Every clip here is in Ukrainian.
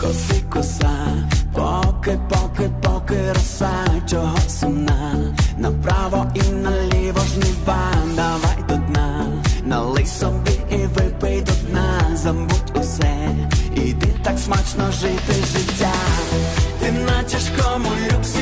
коси коса, поки, поки, поки роса, чого сумна, направо і наліво жнива, давай до дна, налий собі і випий до дна, забудь усе, іди так смачно жити життя, ти на тяжкому люксі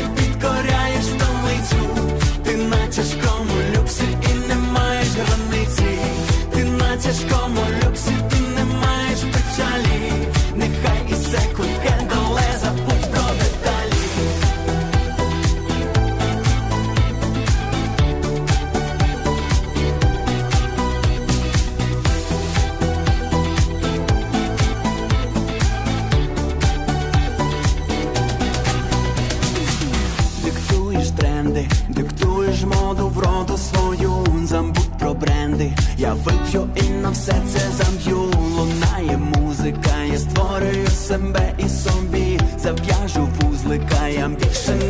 тренди, диктуєш моду в роду свою, забудь про бренди. Я вип'ю і на все це зам'ю. Лунає музика, я створюю себе і собі. Зав'яжу вузлика, я більше не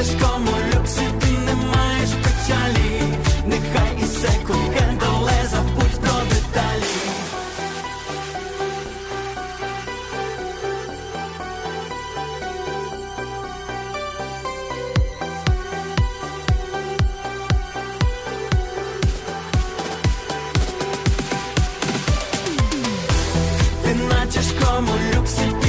тяжкому люксі, ти не маєш печалі. Нехай і секунд-хенд, але забудь про деталі. Ти на тяжкому люксі